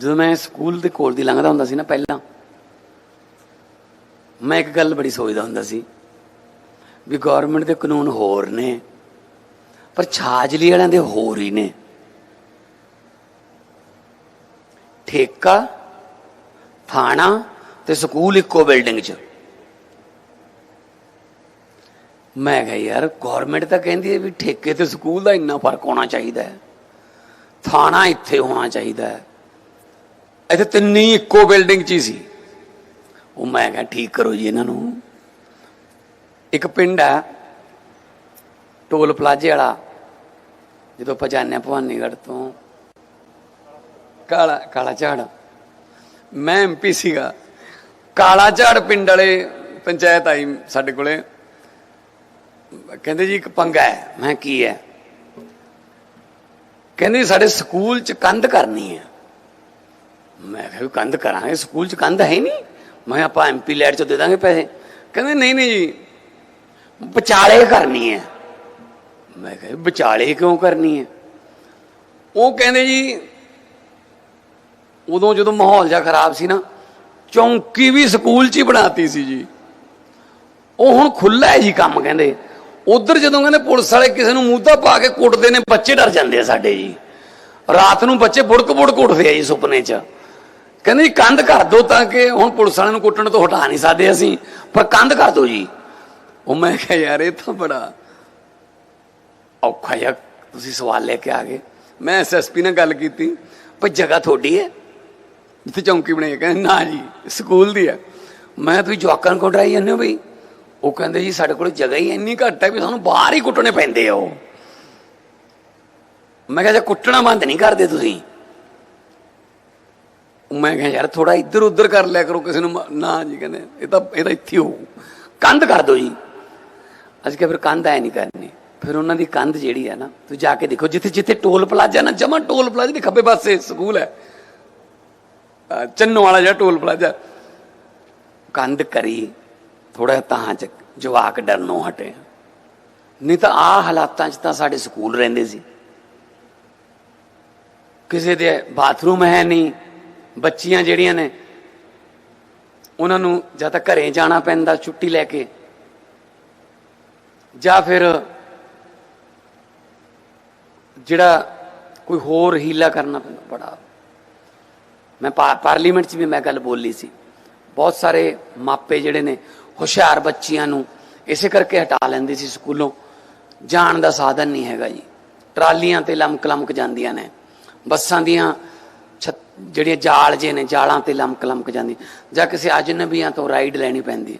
ਜਦੋਂ ਮੈਂ ਸਕੂਲ ਦੇ ਕੋਲ ਦੀ ਲੰਘਦਾ ਹੁੰਦਾ ਸੀ ਨਾ ਪਹਿਲਾਂ, ਮੈਂ ਇੱਕ ਗੱਲ ਬੜੀ ਸੋਚਦਾ ਹੁੰਦਾ ਸੀ ਵੀ ਗਵਰਨਮੈਂਟ ਦੇ ਕਾਨੂੰਨ ਹੋਰ ਨੇ, ਪਰ ਛਾਜਲੀ ਵਾਲਿਆਂ ਦੇ ਹੋਰ ਹੀ ਨੇ। ਠੇਕਾ, ਥਾਣਾ ਤੇ ਸਕੂਲ ਇੱਕੋ ਬਿਲਡਿੰਗ 'ਚ। ਮੈਂ ਕਿਹਾ, ਯਾਰ ਗਵਰਨਮੈਂਟ ਤਾਂ ਕਹਿੰਦੀ ਹੈ ਵੀ ਠੇਕੇ ਤੇ ਸਕੂਲ ਦਾ ਇੰਨਾ ਫ਼ਰਕ ਹੋਣਾ ਚਾਹੀਦਾ ਹੈ, ਥਾਣਾ ਇੱਥੇ ਹੋਣਾ ਚਾਹੀਦਾ ਹੈ। ਇੱਥੇ ਤਿੰਨੀ ਇੱਕੋ ਬਿਲਡਿੰਗ 'ਚ ਹੀ ਸੀ। ਉਹ ਮੈਂ ਕਿਹਾ, ਠੀਕ ਕਰੋ ਜੀ ਇਹਨਾਂ ਨੂੰ। ਇੱਕ ਪਿੰਡ ਹੈ ਟੋਲ ਪਲਾਜ਼ੇ ਵਾਲਾ, ਜਦੋਂ ਆਪਾਂ ਜਾਂਦੇ ਹਾਂ ਭਵਾਨੀਗੜ੍ਹ ਤੋਂ। ਕਾਲਾ ਕਾਲਾ ਝਾੜ। ਮੈਂ ਐਮਪੀ ਸੀਗਾ। ਕਾਲਾ ਝਾੜ ਪਿੰਡ ਵਾਲੇ ਪੰਚਾਇਤ ਆਈ ਸਾਡੇ ਕੋਲੇ। ਕਹਿੰਦੇ ਜੀ, ਇੱਕ ਪੰਗਾ ਹੈ। ਮੈਂ ਕੀ ਹੈ? ਕਹਿੰਦੇ ਸਾਡੇ ਸਕੂਲ ਚ ਕੰਧ ਕਰਨੀ ਹੈ। ਮੈਂ ਕਿਹਾ ਵੀ ਕੰਧ ਕਰਾਂਗੇ, ਸਕੂਲ ਚ ਕੰਧ ਹੈ ਨਹੀਂ। ਮੈਂ ਆਪਾਂ ਐਮਪੀ ਲੈਟ ਚ ਦੇ ਦਾਂਗੇ ਪੈਸੇ। ਕਹਿੰਦੇ, ਨਹੀਂ ਨਹੀਂ ਜੀ, ਵਿਚਾਲੇ ਕਰਨੀ ਹੈ। ਮੈਂ ਕਿਹਾ, ਵੀ ਵਿਚਾਲੇ ਕਿਉਂ ਕਰਨੀ ਹੈ? ਉਹ ਕਹਿੰਦੇ ਜੀ, ਉਦੋਂ ਜਦੋਂ ਮਾਹੌਲ ਜਿਹਾ ਖਰਾਬ ਸੀ ਨਾ, ਚੌਂਕੀ ਵੀ ਸਕੂਲ 'ਚ ਹੀ ਬਣਾਤੀ ਸੀ ਜੀ। ਉਹ ਹੁਣ ਖੁੱਲਾ ਹੈ ਜੀ ਕੰਮ ਕਹਿੰਦੇ। ਉਧਰ ਜਦੋਂ ਕਹਿੰਦੇ ਪੁਲਿਸ ਵਾਲੇ ਕਿਸੇ ਨੂੰ ਮੂਧਾ ਪਾ ਕੇ ਕੁੱਟਦੇ ਨੇ, ਬੱਚੇ ਡਰ ਜਾਂਦੇ ਆ ਸਾਡੇ ਜੀ। ਰਾਤ ਨੂੰ ਬੱਚੇ ਬੁੜਕ ਬੁੜਕ ਉੱਠਦੇ ਆ ਜੀ ਸੁਪਨੇ 'ਚ। ਕਹਿੰਦੇ ਜੀ ਕੰਧ ਕਰ ਦੋ ਤਾਂ ਕਿ ਹੁਣ ਪੁਲਿਸ ਵਾਲਿਆਂ ਨੂੰ ਕੁੱਟਣ ਤੋਂ ਹਟਾ ਨਹੀਂ ਸਕਦੇ ਅਸੀਂ। ਪਰ ਕੰਧ ਕਰ ਦੋ ਜੀ। ਉਹ ਮੈਂ ਕਿਹਾ, ਯਾਰ, ਇਹ ਤਾਂ ਬੜਾ ਔਖਾ ਜਿਹਾ ਤੁਸੀਂ ਸਵਾਲ ਲੈ ਕੇ ਆ ਗਏ। ਮੈਂ ਐਸਐਸਪੀ ਨਾਲ ਗੱਲ ਕੀਤੀ, ਭਈ ਜਗ੍ਹਾ ਤੁਹਾਡੀ ਹੈ? ਜਿੱਥੇ ਚੌਂਕੀ ਬਣਾਈ ਕਹਿੰਦੇ, ਨਾ ਜੀ, ਸਕੂਲ ਦੀ ਹੈ। ਮੈਂ ਤੁਸੀਂ ਜਵਾਕਾਂ ਨੂੰ ਡਰਾਈ ਜਾਂਦੇ ਹੋ ਬਈ ਉਹ ਕਹਿੰਦੇ, ਜੀ, ਸਾਡੇ ਕੋਲ ਜਗ੍ਹਾ ਹੀ ਇੰਨੀ ਘੱਟ ਹੈ ਵੀ ਸਾਨੂੰ ਬਾਹਰ ਹੀ ਕੁੱਟਣੇ ਪੈਂਦੇ ਆ ਉਹ। ਮੈਂ ਕਿਹਾ, ਜੇ ਕੁੱਟਣਾ ਬੰਦ ਨਹੀਂ ਕਰਦੇ ਤੁਸੀਂ ਮੈਂ ਕਿਹਾ ਯਾਰ ਥੋੜਾ ਇੱਧਰ ਉੱਧਰ ਕਰ ਲਿਆ ਕਰੋ, ਕਿਸੇ ਨੂੰ ਨਾ ਜੀ ਕਹਿੰਦੇ, ਇਹ ਤਾਂ ਇਹ ਤਾਂ ਇੱਥੇ ਹੋ ਕੰਧ ਕਰ ਦਿਓ ਜੀ। ਅਸੀਂ ਕਿਹਾ ਫਿਰ ਕੰਧ ਐ ਨਹੀਂ ਕਰਨੀ। ਫਿਰ ਉਹਨਾਂ ਦੀ ਕੰਧ ਜਿਹੜੀ ਹੈ ਨਾ, ਤੁਸੀਂ ਜਾ ਕੇ ਦੇਖੋ, ਜਿੱਥੇ ਜਿੱਥੇ ਟੋਲ ਪਲਾਜ਼ਾ ਨਾ, ਜਮਾ ਟੋਲ ਪਲਾਜ਼ਾ ਦੇ ਖੱਬੇ ਪਾਸੇ ਸਕੂਲ ਹੈ। ਚੰਨੋ ਵਾਲਾ ਜਿਹੜਾ ਟੋਲ ਪਲਾਜ਼ਾ। ਕੰਧ ਕਰੀ ਥੋੜਾ ਤਾਂ ਚ ਜਵਾਕ ਡਰਨੋਂ ਹਟੇ। ਨਹੀਂ ਤਾਂ ਆ ਹਾਲਾਤਾਂ 'ਚ ਤਾਂ ਸਾਡੇ ਸਕੂਲ ਰਹਿੰਦੇ ਸੀ। ਕਿਸੇ ਦੇ ਬਾਥਰੂਮ ਹੈ ਨਹੀਂ ਬੱਚੀਆਂ ਜਿਹੜੀਆਂ ਨੇ, ਉਹਨਾਂ ਨੂੰ ਜਾਂ ਤਾਂ ਘਰੇ ਜਾਣਾ ਪੈਂਦਾ ਛੁੱਟੀ ਲੈ ਕੇ, ਜਾਂ ਫਿਰ ਜਿਹੜਾ ਕੋਈ ਹੋਰ ਹੀਲਾ ਕਰਨਾ ਪੈਂਦਾ, ਬੜਾ। ਮੈਂ ਪਾ- ਪਾਰਲੀਮੈਂਟ 'ਚ ਵੀ ਮੈਂ ਗੱਲ ਬੋਲੀ ਸੀ। ਬਹੁਤ ਸਾਰੇ ਮਾਪੇ ਜਿਹੜੇ ਨੇ, ਹੁਸ਼ਿਆਰ ਬੱਚੀਆਂ ਨੂੰ ਇਸੇ ਕਰਕੇ ਹਟਾ ਲੈਂਦੇ ਸੀ ਸਕੂਲੋਂ। ਜਾਣ ਦਾ ਸਾਧਨ ਨਹੀਂ ਹੈਗਾ ਜੀ। ਟਰਾਲੀਆਂ ਤੇ ਲਮਕ ਲਮਕ ਜਾਂਦੀਆਂ ਨੇ। ਬੱਸਾਂ ਦੀਆਂ ਜਿਹੜੀਆਂ ਜਾਲ ਜੇ ਨੇ, ਜਾਲਾਂ ਤੇ ਲਮਕ ਲਮਕ ਜਾਂਦੀ। ਜਾਂ ਕਿਸੇ ਅਜਨਬੀਆਂ ਤੋਂ ਰਾਈਡ ਲੈਣੀ ਪੈਂਦੀ।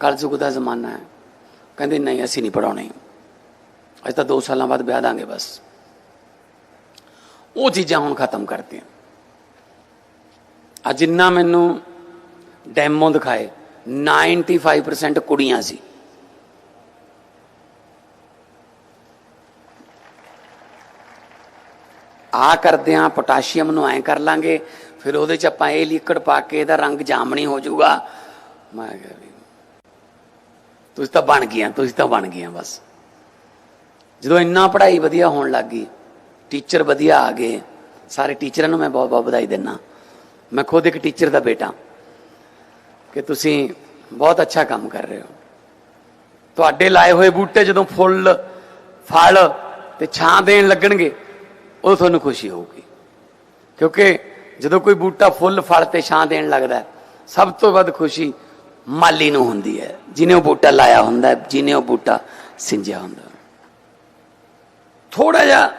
ਕਲਯੁਗ ਦਾ ਜ਼ਮਾਨਾ ਹੈ। ਕਹਿੰਦੇ, ਨਹੀਂ, ਅਸੀਂ ਨਹੀਂ ਪੜਾਉਣੇ ਅਸੀਂ ਤਾਂ 2 ਸਾਲਾਂ ਬਾਅਦ ਵਿਆਹ ਦਾਂਗੇ ਬਸ। ਉਹ ਚੀਜ਼ਾਂ ਹੁਣ ਖਤਮ ਕਰਤੀਆਂ। ਅੱਜ ਜਿੰਨਾ ਮੈਨੂੰ ਡੈਮੋ ਦਿਖਾਏ। 95% ਕੁੜੀਆਂ ਸੀ। ਆ ਕਰਦੇ ਆ, ਪੋਟਾਸ਼ੀਅਮ ਨੂੰ ਐ ਕਰ ਲਾਂਗੇ, ਫਿਰ ਉਹਦੇ ਚ ਆਪਾਂ ਇਹ ਲਿਕਵਿਡ ਪਾ ਕੇ ਇਹਦਾ ਰੰਗ ਜਾਮਣੀ ਹੋ ਜਾਊਗਾ। ਮੈਂ ਕਿਹਾ ਵੀ ਤੁਸੀਂ ਤਾਂ ਬਣ ਗਈਆਂ, ਤੁਸੀਂ ਤਾਂ ਬਣ ਗਈਆਂ ਬਸ। ਜਦੋਂ ਇੰਨਾ ਪੜ੍ਹਾਈ ਵਧੀਆ ਹੋਣ ਲੱਗ ਗਈ, ਟੀਚਰ ਵਧੀਆ ਆ ਗਏ, ਸਾਰੇ ਟੀਚਰਾਂ ਨੂੰ ਮੈਂ ਬਹੁਤ ਬਹੁਤ ਵਧਾਈ ਦਿੰਦਾ ਮੈਂ ਖੁਦ ਇੱਕ ਟੀਚਰ ਦਾ ਬੇਟਾ। ਕਿ ਤੁਸੀਂ ਬਹੁਤ ਅੱਛਾ ਕੰਮ ਕਰ ਰਹੇ ਹੋ। ਤੁਹਾਡੇ ਲਾਏ ਹੋਏ ਬੂਟੇ ਜਦੋਂ ਫੁੱਲ, ਫਲ ਤੇ ਛਾਂ ਦੇਣ ਲੱਗਣਗੇ ਉਹ ਤੁਹਾਨੂੰ ਖੁਸ਼ੀ ਹੋਊਗੀ। ਕਿਉਂਕਿ ਜਦੋਂ ਕੋਈ ਬੂਟਾ ਫੁੱਲ ਫਲ ਤੇ ਛਾਂ ਦੇਣ ਲੱਗਦਾ ਸਭ ਤੋਂ ਵੱਧ ਖੁਸ਼ੀ ਮਾਲੀ ਨੂੰ ਹੁੰਦੀ ਹੈ। ਜਿਨੇ ਉਹ ਬੂਟਾ ਲਾਇਆ ਹੁੰਦਾ ਹੈ, ਜਿਹਨੇ ਉਹ ਬੂਟਾ ਸਿੰਜਿਆ ਹੁੰਦਾ ਥੋੜਾ ਜਿਹਾ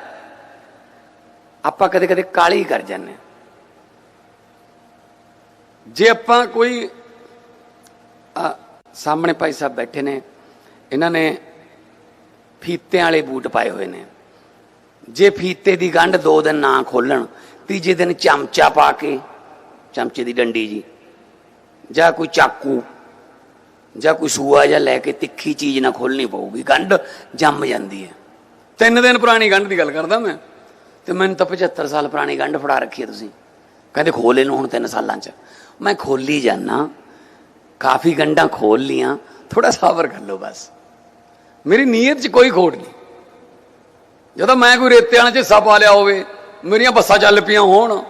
ਆਪਾਂ ਕਦੇ ਕਦੇ ਕਾਲੀ ਕਰ ਜਾਂਦੇ ਹਾਂ। ਜੇ ਆਪਾਂ ਕੋਈ ਸਾਹਮਣੇ ਭਾਈ ਸਾਹਿਬ ਬੈਠੇ ਨੇ ਇਹਨਾਂ ਨੇ ਫੀਤਿਆਂ ਵਾਲੇ ਬੂਟ ਪਾਏ ਹੋਏ ਨੇ। ਜੇ ਫੀਤੇ ਦੀ ਗੰਢ ਦੋ ਦਿਨ ਨਾ ਖੋਲਣ ਤੀਜੇ ਦਿਨ ਚਮਚਾ ਪਾ ਕੇ ਚਮਚੇ ਦੀ ਡੰਡੀ ਜੀ ਜਾਂ ਕੋਈ ਚਾਕੂ ਜਾਂ ਕੋਈ ਸੂਆ ਜਾਂ ਲੈ ਕੇ ਤਿੱਖੀ ਚੀਜ਼ ਨਾ ਖੋਲਣੀ ਪਊਗੀ ਗੰਢ ਜੰਮ ਜਾਂਦੀ ਹੈ। ਤਿੰਨ ਦਿਨ ਪੁਰਾਣੀ ਗੰਢ ਦੀ ਗੱਲ ਕਰਦਾ ਮੈਂ? ਤੇ ਮੈਨੂੰ ਤਾਂ 75 ਸਾਲ ਪੁਰਾਣੀ ਗੰਢ ਫੜਾ ਰੱਖੀ ਹੈ ਤੁਸੀਂ। ਕਹਿੰਦੇ ਖੋਲ ਇਹਨੂੰ ਹੁਣ ਤਿੰਨ ਸਾਲਾਂ ਚ। ਮੈਂ ਖੋਲੀ ਜਾਣਾ ਕਾਫੀ ਗੰਢਾਂ ਖੋਲ ਲੀਆਂ ਥੋੜਾ ਸਬਰ ਕਰ ਲਓ ਬਸ। ਮੇਰੀ ਨੀਅਤ 'ਚ ਕੋਈ ਖੋਟ ਨਹੀਂ। ਜਦੋਂ ਮੈਂ ਕੋਈ ਰੇਤੇ ਵਾਲੇ 'ਚ ਹਿੱਸਾ ਪਾ ਲਿਆ ਹੋਵੇ, ਮੇਰੀਆਂ ਬੱਸਾਂ ਚੱਲ ਪਈਆਂ ਹੋਣ।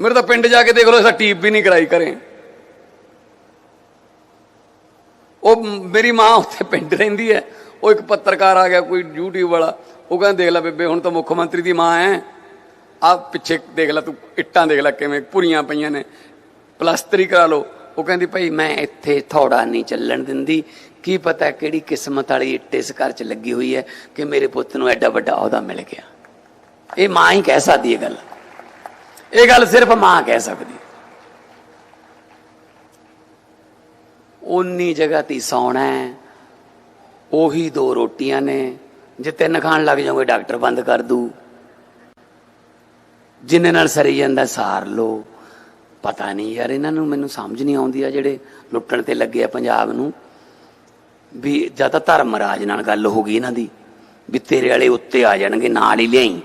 ਮੇਰੇ ਤਾਂ ਪਿੰਡ ਜਾ ਕੇ ਦੇਖ ਲਓ, ਇਸਾ ਟੀਪ ਵੀ ਨਹੀਂ ਕਰਾਈ ਕਰੇ ਉਹ ਮੇਰੀ ਮਾਂ ਉੱਥੇ ਪਿੰਡ ਰਹਿੰਦੀ ਹੈ। ਉਹ ਇੱਕ ਪੱਤਰਕਾਰ ਆ ਗਿਆ, ਕੋਈ YouTube ਵਾਲਾ। ਉਹ ਕਹਿੰਦਾ, ਦੇਖ ਲੈ ਬੇਬੇ, ਹੁਣ ਤਾਂ ਮੁੱਖ ਮੰਤਰੀ ਦੀ ਮਾਂ ਹੈ। ਆ ਪਿੱਛੇ ਦੇਖ ਲੈ ਤੂੰ, ਇੱਟਾਂ ਦੇਖ ਲੈ ਕਿਵੇਂ ਭੁਰੀਆਂ ਪਈਆਂ ਨੇ। ਪਲਾਸਟਰੀ ਕਰਾ ਲਓ। ਉਹ ਕਹਿੰਦੀ, ਭਾਈ ਮੈਂ ਇੱਥੇ ਥੋੜਾ ਨਹੀਂ ਚੱਲਣ ਦਿੰਦੀ। ਕੀ ਪਤਾ ਕਿਹੜੀ ਕਿਸਮਤ ਵਾਲੀ ਇੱਟ ਇਸ ਘਰ 'ਚ ਲੱਗੀ ਹੋਈ ਹੈ ਕਿ ਮੇਰੇ ਪੁੱਤ ਨੂੰ ਐਡਾ ਵੱਡਾ ਅਹੁਦਾ ਮਿਲ ਗਿਆ। ਇਹ ਮਾਂ ਹੀ ਕਹਿ ਸਕਦੀ ਹੈ ਗੱਲ। ਇਹ ਗੱਲ ਸਿਰਫ ਮਾਂ ਕਹਿ ਸਕਦੀ ਹੈ। ਉਨੀ ਜਗ੍ਹਾ ਤੇ ਹੀ ਸੌਣਾ ਹੈ। ਉਹੀ ਦੋ ਰੋਟੀਆਂ ਨੇ। ਜੇ ਤਿੰਨ ਖਾਣ ਲੱਗ ਜਾਓਗੇ, ਡਾਕਟਰ ਬੰਦ ਕਰ ਦੂ। ਜਿੰਨੇ ਨਾਲ ਸਰੀ ਜਾਂਦਾ, ਸਾਰ ਲੋ ਪਤਾ ਨਹੀਂ ਯਾਰ, ਇਹਨਾਂ ਨੂੰ ਮੈਨੂੰ ਸਮਝ ਨਹੀਂ ਆਉਂਦੀ ਆ ਜਿਹੜੇ ਲੁੱਟਣ ਤੇ ਲੱਗੇ ਆ ਪੰਜਾਬ ਨੂੰ। ਵੀ ਜਾਂ ਤਾਂ ਧਰਮ ਰਾਜ ਨਾਲ ਗੱਲ ਹੋ ਗਈ ਇਹਨਾਂ ਦੀ, ਵੀ ਤੇਰੇ ਵਾਲੇ ਉੱਤੇ ਆ ਜਾਣਗੇ, ਨਾਲ ਹੀ ਲਿਆਈ।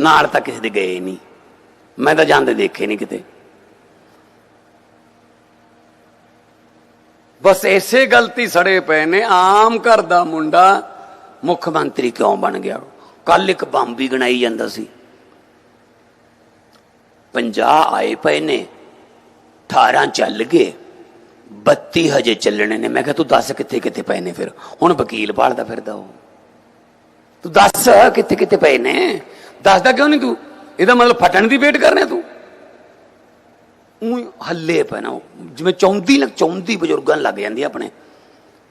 ਨਾਲ ਤਾਂ ਕਿਸੇ ਦੇ ਗਏ ਨਹੀਂ। ਮੈਂ ਤਾਂ ਜਾਂਦੇ ਦੇਖੇ ਨਹੀਂ ਕਿਤੇ। ਬਸ ਐਸੇ ਗਲਤੀ ਸੜੇ ਪਏ ਨੇ, ਆਮ ਘਰ ਦਾ ਮੁੰਡਾ ਮੁੱਖ ਮੰਤਰੀ ਕਿਉਂ ਬਣ ਗਿਆ? ਕੱਲ ਇੱਕ ਬੰਬ ਵੀ ਗਣਾਈ ਜਾਂਦਾ ਸੀ। 50 ਆਏ ਪਏ ਨੇ 18 ਚੱਲ ਗਏ 32 ਹਜੇ ਚੱਲਣੇ ਨੇ। ਮੈਂ ਕਿਹਾ ਤੂੰ ਦੱਸ ਕਿੱਥੇ ਕਿੱਥੇ ਪਏ ਨੇ ਫਿਰ? ਹੁਣ ਵਕੀਲ ਭਾਲਦਾ ਫਿਰਦਾ ਉਹ। ਤੂੰ ਦੱਸ ਕਿੱਥੇ ਕਿੱਥੇ ਪਏ ਨੇ? ਦੱਸਦਾ ਕਿਉਂ ਨਹੀਂ ਤੂੰ? ਇਹਦਾ ਮਤਲਬ ਫਟਣ ਦੀ ਵੇਟ ਕਰ ਰਿਹਾ ਤੂੰ? ਉਹ ਹੱਲੇ ਪੈਣਾ ਉਹ, ਜਿਵੇਂ ਚੌਂਦੀ ਲੱਗ ਚੌਂਦੀ ਬਜ਼ੁਰਗਾਂ ਲੱਗ ਜਾਂਦੀ ਆਪਣੇ।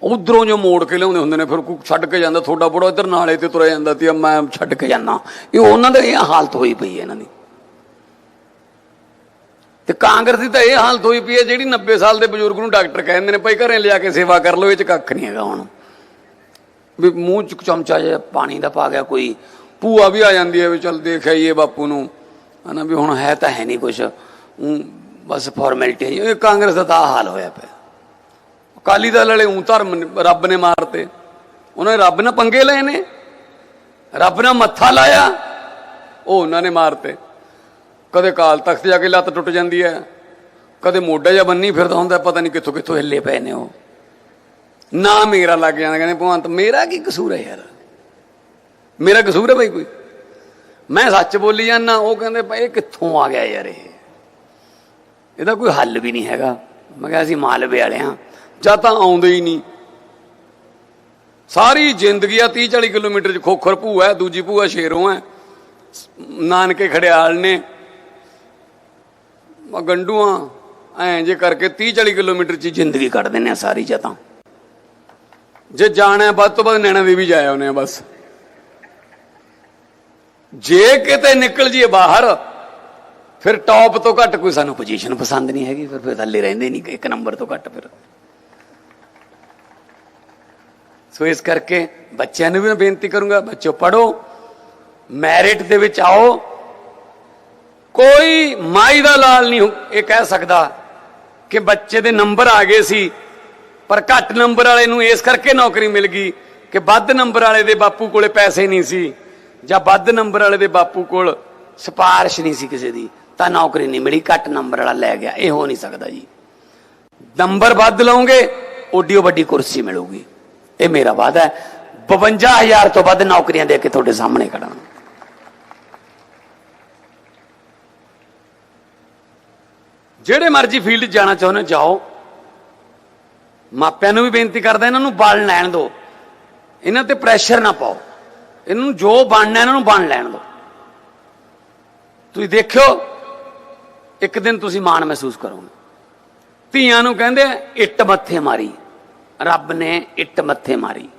ਉਧਰੋਂ ਜੋ ਮੋੜ ਕੇ ਲਿਆਉਂਦੇ ਹੁੰਦੇ ਨੇ ਫਿਰ ਕੋਈ ਛੱਡ ਕੇ ਜਾਂਦਾ ਥੋੜਾ ਬੜਾ ਇੱਧਰ ਨਾਲੇ ਤੇ ਤੁਰਿਆ ਜਾਂਦਾ ਤੇ ਮੈਂ ਛੱਡ ਕੇ ਜਾਂਦਾ। ਇਹ ਉਹਨਾਂ ਦਾ ਇਹ ਹਾਲਤ ਹੋਈ ਪਈ ਹੈ ਇਹਨਾਂ ਦੀ। ਤੇ ਕਾਂਗਰਸ ਦੀ ਤਾਂ ਇਹ ਹਾਲਤ ਹੋਈ ਪਈ ਹੈ ਜਿਹੜੀ 90 ਸਾਲ ਦੇ ਬਜ਼ੁਰਗ ਨੂੰ ਡਾਕਟਰ ਕਹਿੰਦੇ ਨੇ, ਭਾਈ ਘਰੇ ਲਿਆ ਕੇ ਸੇਵਾ ਕਰ ਲਓ, ਇਹ ਚ ਕੱਖ ਨਹੀਂ ਹੈਗਾ ਹੁਣ। ਵੀ ਮੂੰਹ ਚ ਚਮਚਾ ਜਿਹਾ ਪਾਣੀ ਦਾ ਪਾ ਗਿਆ ਕੋਈ, ਭੂਆ ਵੀ ਆ ਜਾਂਦੀ ਹੈ ਵੀ ਚੱਲ ਦੇਖ ਆਈਏ ਬਾਪੂ ਨੂੰ। ਹਨਾ ਵੀ ਹੁਣ ਹੈ ਤਾਂ ਹੈ ਨਹੀਂ ਕੁਛ। ਊਂ ਬਸ ਫਾਰਮੈਲਿਟੀ ਇਹ ਕਾਂਗਰਸ ਦਾ ਤਾਂ ਹਾਲ ਹੋਇਆ ਪਿਆ। ਅਕਾਲੀ ਦਲ ਵਾਲੇ ਉਂ ਧਰਮ ਨੇ- ਰੱਬ ਨੇ ਮਾਰਤੇ। ਉਹਨਾਂ ਨੇ ਰੱਬ ਨਾਲ ਪੰਗੇ ਲਏ ਨੇ। ਰੱਬ ਨਾਲ ਮੱਥਾ ਲਾਇਆ। ਉਹ ਉਹਨਾਂ ਨੇ ਮਾਰਤੇ। ਕਦੇ ਕਾਲ ਤਖਤ ਜਾ ਕੇ ਲੱਤ ਟੁੱਟ ਜਾਂਦੀ ਹੈ, ਕਦੇ ਮੋਢਾ ਜਾਂ ਬੰਨੀ ਫਿਰਦਾ ਹੁੰਦਾ, ਪਤਾ ਨਹੀਂ ਕਿੱਥੋਂ ਕਿੱਥੋਂ ਹਿੱਲੇ ਪਏ ਨੇ ਉਹ। ਨਾ ਮੇਰਾ ਲੱਗ ਜਾਂਦਾ, ਕਹਿੰਦੇ ਭਗਵੰਤ, ਮੇਰਾ ਕੀ ਕਸੂਰ ਹੈ ਯਾਰ? ਮੇਰਾ ਕਸੂਰ ਹੈ ਭਾਈ ਕੋਈ। ਮੈਂ ਸੱਚ ਬੋਲੀ ਜਾਂਦਾ, ਉਹ ਕਹਿੰਦੇ ਭਾਈ ਇਹ ਕਿੱਥੋਂ ਆ ਗਿਆ ਯਾਰ ਇਹ? ਇਹਦਾ ਕੋਈ ਹੱਲ ਵੀ ਨਹੀਂ ਹੈਗਾ। ਮੈਂ ਕਿਹਾ, ਅਸੀਂ ਮਾਲਵੇ ਵਾਲੇ ਹਾਂ, ਜਾਂ ਤਾਂ ਆਉਂਦੇ ਹੀ ਨਹੀਂ। ਸਾਰੀ ਜ਼ਿੰਦਗੀ ਆ 30 40 ਕਿਲੋਮੀਟਰ ਚ ਖੋਖਰ ਭੂਆ ਦੂਜੀ ਭੂਆ ਸ਼ੇਰੋਂ ਹੈ। ਨਾਨਕੇ ਖੜਿਆਲ ਨੇ। ਆ ਗੰਡੂਆਂ, ਐ ਜੇ ਕਰਕੇ 30 40 ਕਿਲੋਮੀਟਰ ਚ ਜ਼ਿੰਦਗੀ ਕੱਢ ਦਿੰਦੇ ਆ ਸਾਰੀ ਜਾਂ ਜੇ ਜਾਣਾ ਵੱਧ ਤੋਂ ਵੱਧ ਨੈਣਾ ਦੇਵੀ ਜਾਇਆ ਉਹਨੇ ਬਸ। ਜੇ ਕਿਤੇ ਨਿਕਲ ਜੀਏ ਬਾਹਰ, ਫਿਰ ਟੌਪ ਤੋਂ ਘੱਟ ਕੋਈ ਸਾਨੂੰ ਪੋਜੀਸ਼ਨ ਪਸੰਦ ਨਹੀਂ ਹੈਗੀ, ਫਿਰ ਫਿਰ ਥੱਲੇ ਰਹਿੰਦੇ ਨਹੀਂ, ਇੱਕ ਨੰਬਰ ਤੋਂ ਘੱਟ ਫਿਰ। ਸੋ ਇਸ ਕਰਕੇ ਬੱਚਿਆਂ ਨੂੰ ਵੀ ਮੈਂ ਬੇਨਤੀ ਕਰੂੰਗਾ, ਬੱਚੋ ਪੜੋ ਮੈਰਿਟ ਦੇ ਵਿੱਚ ਆਓ। ਕੋਈ ਮਾਈ ਦਾ ਲਾਲ ਨਹੀਂ ਇਹ ਕਹਿ ਸਕਦਾ ਕਿ ਬੱਚੇ ਦੇ ਨੰਬਰ ਆ ਗਏ ਸੀ, ਪਰ ਘੱਟ ਨੰਬਰ ਵਾਲੇ ਨੂੰ ਇਸ ਕਰਕੇ ਨੌਕਰੀ ਮਿਲ ਗਈ ਕਿ ਵੱਧ ਨੰਬਰ ਵਾਲੇ ਦੇ ਬਾਪੂ ਕੋਲੇ ਪੈਸੇ ਨਹੀਂ ਸੀ ਜਾਂ ਵੱਧ ਨੰਬਰ ਵਾਲੇ ਦੇ ਬਾਪੂ ਕੋਲ ਸਿਫਾਰਿਸ਼ ਨਹੀਂ ਸੀ ਕਿਸੇ ਦੀ, ਤਾਂ ਨੌਕਰੀ ਨਹੀਂ ਮਿਲੀ, ਘੱਟ ਨੰਬਰ ਵਾਲਾ ਲੈ ਗਿਆ। ਇਹ ਹੋ ਨਹੀਂ ਸਕਦਾ ਜੀ। ਨੰਬਰ ਵੱਧ ਲਓਗੇ ਓਡੀਓ ਵੱਡੀ ਕੁਰਸੀ ਮਿਲੂਗੀ। ਇਹ ਮੇਰਾ ਵਾਅਦਾ ਹੈ। 52000 ਤੋਂ ਵੱਧ ਨੌਕਰੀਆਂ ਦੇ ਕੇ ਤੁਹਾਡੇ ਸਾਹਮਣੇ ਖੜਾ ਜਿਹੜੇ ਮਰਜ਼ੀ ਫੀਲਡ 'ਚ ਜਾਣਾ ਚਾਹੁੰਦੇ ਜਾਓ। ਮਾਪਿਆਂ ਨੂੰ ਵੀ ਬੇਨਤੀ ਕਰਦਾ, ਇਹਨਾਂ ਨੂੰ ਬਣ ਲੈਣ ਦਿਓ। ਇਹਨਾਂ ਤੇ ਪ੍ਰੈਸ਼ਰ ਨਾ ਪਾਓ। ਇਹਨਾਂ ਨੂੰ ਜੋ ਬਣਨਾ, ਇਹਨਾਂ ਨੂੰ ਬਣ ਲੈਣ ਦਿਓ। ਤੁਸੀਂ ਦੇਖਿਓ, ਇੱਕ ਦਿਨ ਤੁਸੀਂ ਮਾਣ ਮਹਿਸੂਸ ਕਰੋਗੇ। ਧੀਆਂ ਨੂੰ ਕਹਿੰਦੇ ਇੱਟ ਮੱਥੇ ਮਾਰੀ। ਰੱਬ ਨੇ ਇੱਟ ਮੱਥੇ ਮਾਰੀ।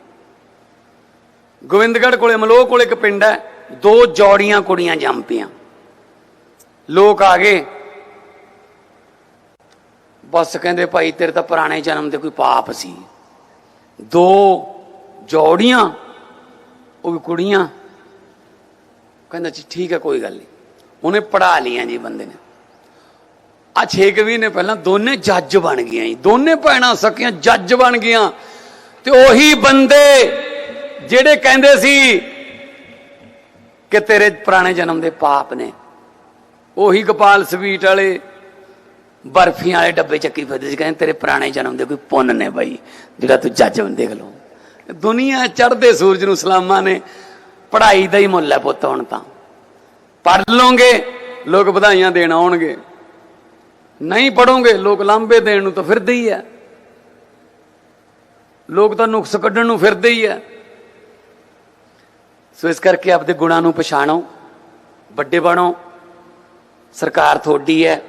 ਗੋਬਿੰਦਗੜ੍ਹ ਕੋਲੇ, ਮਲੋਹ ਕੋਲੇ ਇੱਕ ਪਿੰਡ ਹੈ, ਦੋ ਜੋੜੀਆਂ ਕੁੜੀਆਂ ਜੰਮ ਪਈਆਂ। ਲੋਕ ਆ ਗਏ ਬਸ ਕਹਿੰਦੇ ਭਾਈ ਤੇਰੇ ਤਾਂ ਪੁਰਾਣੇ ਜਨਮ ਦੇ ਕੋਈ ਪਾਪ ਸੀ। ਦੋ ਜੋੜੀਆਂ, ਉਹ ਵੀ ਕੁੜੀਆਂ। ਕਹਿੰਦਾ ਜੀ ਠੀਕ ਹੈ, ਕੋਈ ਗੱਲ ਨਹੀਂ। ਉਹਨੇ ਪੜਾ ਲੀਆਂ ਜੀ ਬੰਦੇ ਨੇ। ਆ 6 ਮਹੀਨੇ ਪਹਿਲਾਂ ਦੋਨੇ ਜੱਜ ਬਣ ਗਈਆਂ ਜੀ। ਦੋਨੇ ਭੈਣਾਂ ਸਕੀਆਂ, ਜੱਜ ਬਣ ਗਈਆਂ। ਤੇ ਉਹੀ ਬੰਦੇ ਜਿਹੜੇ ਕਹਿੰਦੇ ਸੀ ਕਿ ਤੇਰੇ ਪੁਰਾਣੇ ਜਨਮ ਦੇ ਪਾਪ ਨੇ, ਉਹੀ ਗੋਪਾਲ ਸਵੀਟ ਵਾਲੇ ਬਰਫੀਆਂ ਵਾਲੇ ਡੱਬੇ ਚੱਕੀ ਫਿਰਦੇ ਸੀ, ਕਹਿੰਦੇ ਤੇਰੇ ਪੁਰਾਣੇ ਜਨਮ ਦੇ ਕੋਈ ਪੁੰਨ ਨੇ ਬਾਈ, ਜਿਹੜਾ ਤੂੰ ਜੱਜ ਬਣ ਦੇਖ ਲਓ ਦੁਨੀਆ ਚੜ੍ਹਦੇ ਸੂਰਜ ਨੂੰ ਸਲਾਮਾਂ ਨੇ, ਪੜ੍ਹਾਈ ਦਾ ਹੀ ਮੁੱਲ ਹੈ ਪੁੱਤ ਹੁਣ ਤਾਂ। ਪੜ੍ਹ ਲਓਗੇ, ਲੋਕ ਵਧਾਈਆਂ ਦੇਣ ਆਉਣਗੇ। ਨਹੀਂ ਪੜੋਗੇ ਲੋਕ ਲਾਂਬੇ ਦੇਣ ਨੂੰ ਤਾਂ ਫਿਰਦੇ ਹੀ ਆ ਲੋਕ ਤਾਂ ਨੁਕਸ ਕੱਢਣ ਨੂੰ ਫਿਰਦੇ ਹੀ ਆ ਸੋ ਇਸ ਕਰਕੇ ਆਪਦੇ ਗੁਣਾਂ ਨੂੰ ਪਛਾਣੋ, ਵੱਡੇ ਬਣੋ। ਸਰਕਾਰ ਤੁਹਾਡੀ ਹੈ।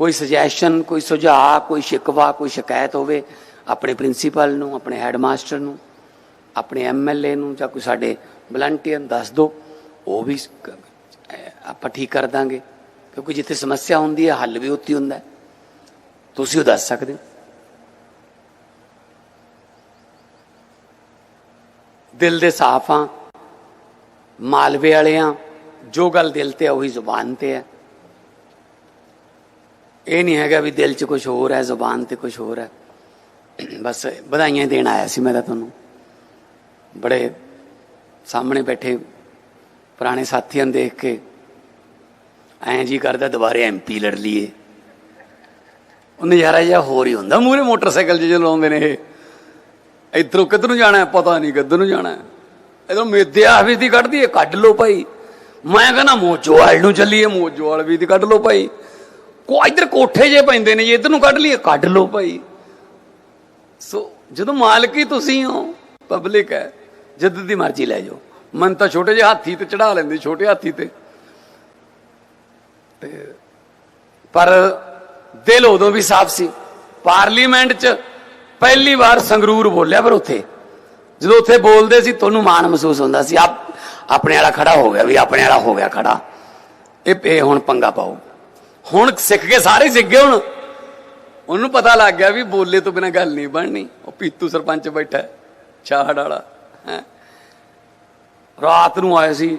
ਕੋਈ ਸੁਜੈਸ਼ਨ ਕੋਈ ਸੁਝਾਅ, ਕੋਈ ਸ਼ਿਕਵਾ, ਕੋਈ ਸ਼ਿਕਾਇਤ ਹੋਵੇ, ਆਪਣੇ ਪ੍ਰਿੰਸੀਪਲ ਨੂੰ, ਆਪਣੇ ਹੈਡਮਾਸਟਰ ਨੂੰ, ਆਪਣੇ ਐਮਐਲਏ ਨੂੰ ਜਾਂ ਕੋਈ ਸਾਡੇ ਵਲੰਟੀਅਰ ਨੂੰ ਦੱਸ ਦਿਓ, ਉਹ ਵੀ ਆਪਾਂ ਠੀਕ ਕਰ ਦਾਂਗੇ। ਕਿਉਂਕਿ ਜਿੱਥੇ ਸਮੱਸਿਆ ਹੁੰਦੀ ਹੈ, ਹੱਲ ਵੀ ਉੱਥੇ ਹੁੰਦਾ ਤੁਸੀਂ ਉਹ ਦੱਸ ਸਕਦੇ ਹੋ। ਦਿਲ ਦੇ ਸਾਫ਼ ਆ ਮਾਲਵੇ ਵਾਲੇ ਆ ਜੋ ਗੱਲ ਦਿਲ ਤੇ ਆ, ਉਹੀ ਜ਼ੁਬਾਨ ਤੇ ਹੈ। ਇਹ ਨਹੀਂ ਹੈਗਾ ਵੀ ਦਿਲ 'ਚ ਕੁਝ ਹੋਰ ਹੈ, ਜ਼ੁਬਾਨ ਤੇ ਕੁਝ ਹੋਰ ਹੈ। ਬਸ ਵਧਾਈਆਂ ਦੇਣ ਆਇਆ ਸੀ ਮੈਂ ਤਾਂ ਤੁਹਾਨੂੰ। ਬੜੇ ਸਾਹਮਣੇ ਬੈਠੇ ਪੁਰਾਣੇ ਸਾਥੀਆਂ ਨੂੰ ਦੇਖ ਕੇ ਐਂ ਜੀ ਕਰਦਾ ਦੁਬਾਰੇ ਐਮਪੀ ਲੜ ਲਈਏ। ਉਹ ਨਜ਼ਾਰਾ ਜਿਹਾ ਹੋਰ ਹੀ ਹੁੰਦਾ। ਮੂਰੇ ਮੋਟਰਸਾਈਕਲ 'ਚ ਚਲਾਉਂਦੇ ਨੇ ਇਹ। ਇਧਰੋਂ ਕਿੱਧਰ ਨੂੰ ਜਾਣਾ ਪਤਾ ਨਹੀਂ ਕਿੱਧਰ ਨੂੰ ਜਾਣਾ ਹੈ। ਇਧਰੋਂ ਮੇਦਿਆ ਵੀ ਦੀ ਕੱਢਦੀ ਹੈ ਕੱਢ ਲਓ ਭਾਈ। ਮੈਂ ਕਹਿੰਦਾ ਮੋਜੋਵਾਲ ਨੂੰ ਚੱਲੀਏ ਮੋਜੋਵਾਲ ਵੀ ਦੀ ਕੱਢ ਲਓ ਭਾਈ। ਕੋ ਇਧਰ ਕੋਠੇ ਜੇ ਪੈਂਦੇ ਨੇ, ਜੀ ਇਧਰ ਨੂੰ ਕੱਢ ਲਈਏ, ਕੱਢ ਲਓ ਭਾਈ। ਸੋ ਜਦੋਂ ਮਾਲਕੀ ਤੁਸੀਂ ਹੋ ਪਬਲਿਕ ਹੈ, ਜਦ ਦੀ ਮਰਜ਼ੀ ਲੈ ਜਾਓ। ਮਨ ਤਾਂ ਛੋਟੇ ਜਿਹੇ ਹਾਥੀ ਤੇ ਚੜਾ ਲੈਂਦੇ, ਛੋਟੇ ਹਾਥੀ ਤੇ। ਤੇ ਪਰ ਦਿਲ ਉਦੋਂ ਵੀ ਸਾਫ਼ ਸੀ। ਪਾਰਲੀਮੈਂਟ 'ਚ ਪਹਿਲੀ ਵਾਰ ਸੰਗਰੂਰ ਬੋਲਿਆ ਪਰ ਉੱਥੇ। ਜਦੋਂ ਉੱਥੇ ਬੋਲਦੇ ਸੀ, ਤੁਹਾਨੂੰ ਮਾਣ ਮਹਿਸੂਸ ਹੁੰਦਾ ਸੀ। ਆਪ ਆਪਣੇ ਵਾਲਾ ਖੜਾ ਹੋ ਗਿਆ ਵੀ ਆਪਣੇ ਵਾਲਾ ਹੋ ਗਿਆ ਖੜਾ। ਇਹ ਇਹ ਹੁਣ ਪੰਗਾ ਪਾਓ। ਹੁਣ ਸਿੱਖ ਕੇ ਸਾਰੇ ਸਿੱਖ ਗਏ ਹੁਣ। ਉਹਨੂੰ ਪਤਾ ਲੱਗ ਗਿਆ ਵੀ ਬੋਲੇ ਤੋਂ ਬਿਨਾ ਗੱਲ ਨਹੀਂ ਬਣਨੀ। ਉਹ ਪੀਤੂ ਸਰਪੰਚ ਬੈਠਾ ਹੈ, ਵਾਲਾ ਰਾਤ ਨੂੰ ਆਏ ਸੀ।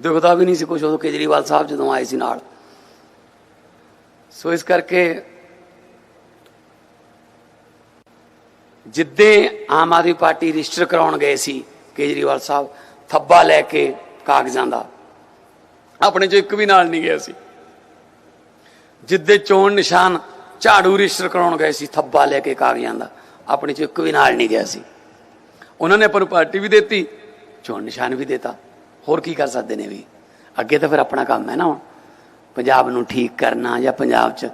ਦਿਖਦਾ ਵੀ ਨਹੀਂ ਸੀ ਕੁਝ ਉਦੋਂ ਕੇਜਰੀਵਾਲ ਸਾਹਿਬ ਜਦੋਂ ਆਏ ਸੀ ਨਾਲ। ਸੋ ਇਸ ਕਰਕੇ ਜਿੱਦੇ ਆਮ ਆਦਮੀ ਪਾਰਟੀ ਰਜਿਸਟਰ ਕਰਾਉਣ ਗਏ ਸੀ ਕੇਜਰੀਵਾਲ ਸਾਹਿਬ ਥੱਬਾ ਲੈ ਕੇ ਕਾਗਜ਼ਾਂ ਦਾ ਆਪਣੇ 'ਚੋਂ ਇੱਕ ਵੀ ਨਾਲ ਨਹੀਂ ਗਿਆ ਸੀ। ਜਿੱਦੇ ਚੋਣ ਨਿਸ਼ਾਨ ਝਾੜੂ ਰਜਿਸਟਰ ਕਰਾਉਣ ਗਏ ਸੀ, ਥੱਬਾ ਲੈ ਕੇ ਕਾਗਜ਼ਾਂ ਦਾ, ਆਪਣੇ 'ਚੋਂ ਇੱਕ ਵੀ ਨਾਲ ਨਹੀਂ ਗਿਆ ਸੀ। ਉਹਨਾਂ ਨੇ ਆਪਾਂ ਨੂੰ ਪਾਰਟੀ ਵੀ ਦਿੱਤੀ, ਚੋਣ ਨਿਸ਼ਾਨ ਵੀ ਦਿੱਤਾ। ਹੋਰ ਕੀ ਕਰ ਸਕਦੇ ਨੇ ਵੀ? ਅੱਗੇ ਤਾਂ ਫਿਰ ਆਪਣਾ ਕੰਮ ਹੈ ਨਾ ਹੁਣ। ਪੰਜਾਬ ਨੂੰ ਠੀਕ ਕਰਨਾ ਜਾਂ ਪੰਜਾਬ 'ਚ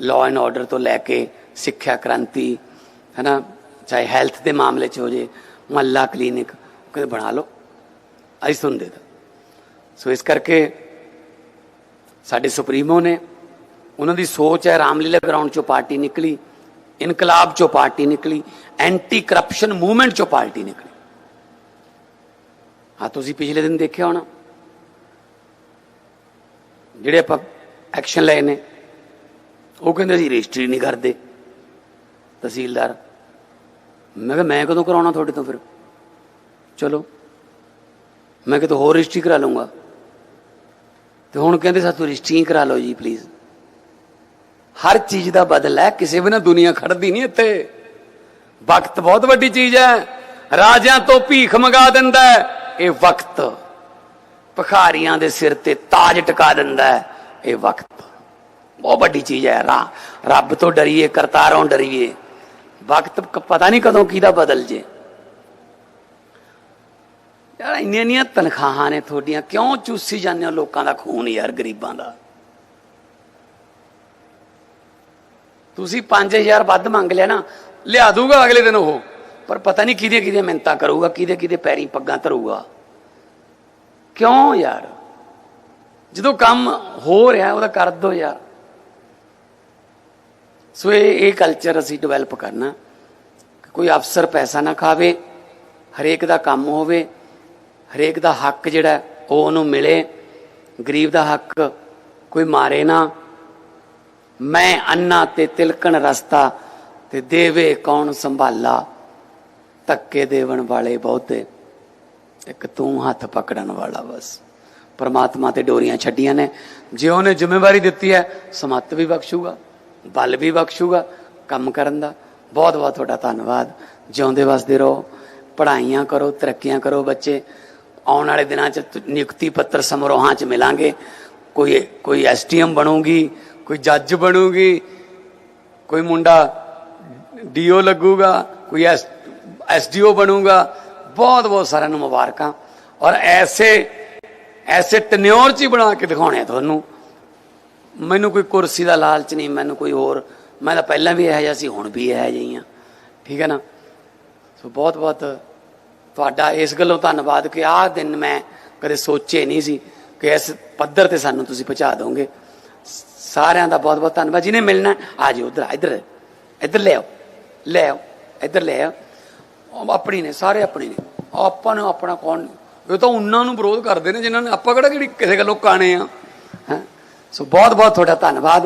ਲਾਅ ਐਂਡ ਆਰਡਰ ਤੋਂ ਲੈ ਕੇ ਸਿੱਖਿਆ ਕ੍ਰਾਂਤੀ ਹੈ ਨਾ ਚਾਹੇ ਹੈਲਥ ਦੇ ਮਾਮਲੇ 'ਚ ਹੋ ਜੇ, ਮਹੱਲਾ ਕਲੀਨਿਕ ਕਦੇ ਬਣਾ ਲਓ। ਅਸੀਂ ਤੁਹਾਨੂੰ ਦੇ ਦਾਂ ਸੋ ਇਸ ਕਰਕੇ ਸਾਡੇ ਸੁਪਰੀਮੋ ਨੇ ਉਹਨਾਂ ਦੀ ਸੋਚ ਹੈ, ਰਾਮਲੀਲਾ ਗਰਾਊਂਡ ਚੋਂ ਪਾਰਟੀ ਨਿਕਲੀ, ਇਨਕਲਾਬ ਚੋਂ ਪਾਰਟੀ ਨਿਕਲੀ ਐਂਟੀ ਕਰਪਸ਼ਨ ਮੂਵਮੈਂਟ ਚੋਂ ਪਾਰਟੀ ਨਿਕਲੀ। ਹਾਂ, ਤੁਸੀਂ ਪਿਛਲੇ ਦਿਨ ਦੇਖਿਆ ਹੋਣਾ, ਜਿਹੜੇ ਆਪਾਂ ਐਕਸ਼ਨ ਲਏ ਨੇ, ਉਹ ਕਹਿੰਦੇ ਸੀ ਰਜਿਸਟਰੀ ਨਹੀਂ ਕਰਦੇ। ਤਹਿਸੀਲਦਾਰ, ਮੈਂ ਕਿਹਾ, ਮੈਂ ਕਦੋਂ ਕਰਾਉਣਾ ਤੁਹਾਡੇ ਤੋਂ ਫਿਰ? ਚਲੋ, ਮੈਂ ਕਿਤੇ ਹੋਰ ਰਜਿਸਟਰੀ ਕਰਾ ਲਊਂਗਾ। ਤੇ ਹੁਣ ਕਹਿੰਦੇ ਸਾਥੋਂ ਰਜਿਸਟਰੀ ਹੀ ਕਰਾ ਲਓ ਜੀ ਪਲੀਜ਼ ਹਰ ਚੀਜ਼ ਦਾ ਬਦਲ ਹੈ, ਕਿਸੇ ਵੀ ਨਾ ਦੁਨੀਆ ਖੜਦੀ ਨਹੀਂ ਇੱਥੇ। ਵਕਤ ਬਹੁਤ ਵੱਡੀ ਚੀਜ਼ ਹੈ, ਰਾਜਿਆਂ ਤੋਂ ਭੀਖ ਮੰਗਾ ਦਿੰਦਾ ਇਹ ਵਕਤ। ਭਖਾਰੀਆਂ ਦੇ ਸਿਰ ਤੇ ਤਾਜ ਟਿਕਾ ਦਿੰਦਾ ਇਹ ਵਕਤ। ਬਹੁਤ ਵੱਡੀ ਚੀਜ਼ ਹੈ, ਰਾ ਰੱਬ ਤੋਂ ਡਰੀਏ, ਕਰਤਾਰੋਂ ਡਰੀਏ। ਵਕਤ ਪਤਾ ਨਹੀਂ ਕਦੋਂ ਕਿਹਦਾ ਬਦਲ ਜੇ। ਯਾਰ ਇੰਨੀਆਂ ਇੰਨੀਆਂ ਤਨਖਾਹਾਂ ਨੇ ਤੁਹਾਡੀਆਂ, ਕਿਉਂ ਚੂਸੀ ਜਾਂਦੇ ਹੋ ਲੋਕਾਂ ਦਾ ਖੂਨ ਯਾਰ ਗਰੀਬਾਂ ਦਾ? ਤੁਸੀਂ 5000 ਵੱਧ ਮੰਗ ਲਿਆ ਨਾ, ਲਿਆ ਦੂਗਾ ਅਗਲੇ ਦਿਨ ਉਹ, ਪਰ ਪਤਾ ਨਹੀਂ ਕਿਹਦੇ ਕਿਹਦੇ ਮਿੰਤਾ ਕਰੂਗਾ, ਕਿਹਦੇ ਕਿਹਦੇ ਪੈਰੀ ਪੱਗਾਂ ਧਰੂਗਾ। ਕਿਉਂ ਯਾਰ? ਜਦੋਂ ਕੰਮ ਹੋ ਰਿਹਾ, ਉਹਦਾ ਕਰ ਦੋ ਯਾਰ। ਸੋ ਇਹ ਇਹ ਕਲਚਰ ਅਸੀਂ ਡਿਵੈਲਪ ਕਰਨਾ ਕੋਈ ਅਫਸਰ ਪੈਸਾ ਨਾ ਖਾਵੇ, ਹਰੇਕ ਦਾ ਕੰਮ ਹੋਵੇ ਹਰੇਕ ਦਾ ਹੱਕ ਜਿਹੜਾ ਉਹ ਉਹਨੂੰ ਮਿਲੇ। ਗਰੀਬ ਦਾ ਹੱਕ ਕੋਈ ਮਾਰੇ ਨਾ। ਮੈਂ ਅੰਨਾ ਤੇ ਤਿਲਕਣ ਰਸਤਾ ਤੇ ਦੇਵੇ ਕੌਣ ਸੰਭਾਲਾ। ਧੱਕੇ ਦੇਵਣ ਵਾਲੇ ਬਹੁਤੇ ਇੱਕ ਤੂੰ ਹੱਥ ਪਕੜਨ ਵਾਲਾ ਬਸ। ਪਰਮਾਤਮਾ ਤੇ ਡੋਰੀਆਂ ਛੱਡੀਆਂ ਨੇ। ਜੇ ਉਹਨੇ ਜ਼ਿੰਮੇਵਾਰੀ ਦਿੱਤੀ ਹੈ, ਸਮੱਤ ਵੀ ਬਖਸ਼ੂਗਾ, ਬਲ ਵੀ ਬਖਸ਼ੂਗਾ, ਕੰਮ ਕਰਨ ਦਾ। ਬਹੁਤ ਬਹੁਤ ਤੁਹਾਡਾ ਧੰਨਵਾਦ। ਜਿਉਂਦੇ ਵਸਦੇ ਰਹੋ। ਪੜ੍ਹਾਈਆਂ ਕਰੋ, ਤਰੱਕੀਆਂ ਕਰੋ ਬੱਚੇ। ਆਉਣ ਵਾਲੇ ਦਿਨਾਂ 'ਚ ਤੁ- ਨਿਯੁਕਤੀ ਪੱਤਰ ਸਮਾਰੋਹਾਂ 'ਚ ਮਿਲਾਂਗੇ। ਕੋਈ ਕੋਈ ਐਸਟੀਐਮ ਬਣੂਗੀ, ਕੋਈ ਜੱਜ ਬਣੂਗੀ, ਕੋਈ ਮੁੰਡਾ ਡੀਓ ਲੱਗੂਗਾ, ਕੋਈ ਐਸਡੀਓ ਬਣੂਗਾ, ਬਹੁਤ ਬਹੁਤ ਸਾਰਿਆਂ ਨੂੰ ਮੁਬਾਰਕਾਂ। ਔਰ ਐਸੇ ਐਸੇ ਟਨਿਓਰ ਚ ਹੀ ਬਣਾ ਕੇ ਦਿਖਾਉਣੇ ਆ ਤੁਹਾਨੂੰ। ਮੈਨੂੰ ਕੋਈ ਕੁਰਸੀ ਦਾ ਲਾਲਚ ਨਹੀਂ, ਮੈਨੂੰ ਕੋਈ ਹੋਰ। ਮੈਂ ਤਾਂ ਪਹਿਲਾਂ ਵੀ ਇਹੋ ਜਿਹਾ ਸੀ, ਹੁਣ ਵੀ ਇਹੋ ਜਿਹੀ ਹਾਂ ਠੀਕ ਹੈ ਨਾ? ਸੋ ਬਹੁਤ ਬਹੁਤ ਤੁਹਾਡਾ ਇਸ ਗੱਲੋਂ ਧੰਨਵਾਦ ਕਿ ਆਹ ਦਿਨ ਮੈਂ ਕਦੇ ਸੋਚੇ ਨਹੀਂ ਸੀ ਕਿ ਇਸ ਪੱਧਰ ਤੇ ਸਾਨੂੰ ਤੁਸੀਂ ਪਹੁੰਚਾ ਦੋਗੇ। ਸਾਰਿਆਂ ਦਾ ਬਹੁਤ ਬਹੁਤ ਧੰਨਵਾਦ। ਜਿਹਨੇ ਮਿਲਣਾ, ਆ ਜਾਓ ਉਧਰ ਇੱਧਰ ਇੱਧਰ ਲੈ ਆਓ ਲੈ ਆਓ, ਇੱਧਰ ਲੈ ਆਓ। ਉਹ ਆਪਣੀ ਨੇ, ਸਾਰੇ ਆਪਣੀ ਨੇ। ਆਪਾਂ ਨੂੰ ਆਪਣਾ ਕੌਣ? ਇਹ ਤਾਂ ਉਹਨਾਂ ਨੂੰ ਵਿਰੋਧ ਕਰਦੇ ਨੇ ਜਿਨ੍ਹਾਂ ਨੇ, ਆਪਾਂ ਕਿਹੜਾ ਕਿਹੜੀ ਕਿਸੇ ਗੱਲੋਂ ਕਾਣੇ ਆ, ਹੈਂ? ਸੋ ਬਹੁਤ ਬਹੁਤ ਤੁਹਾਡਾ ਧੰਨਵਾਦ।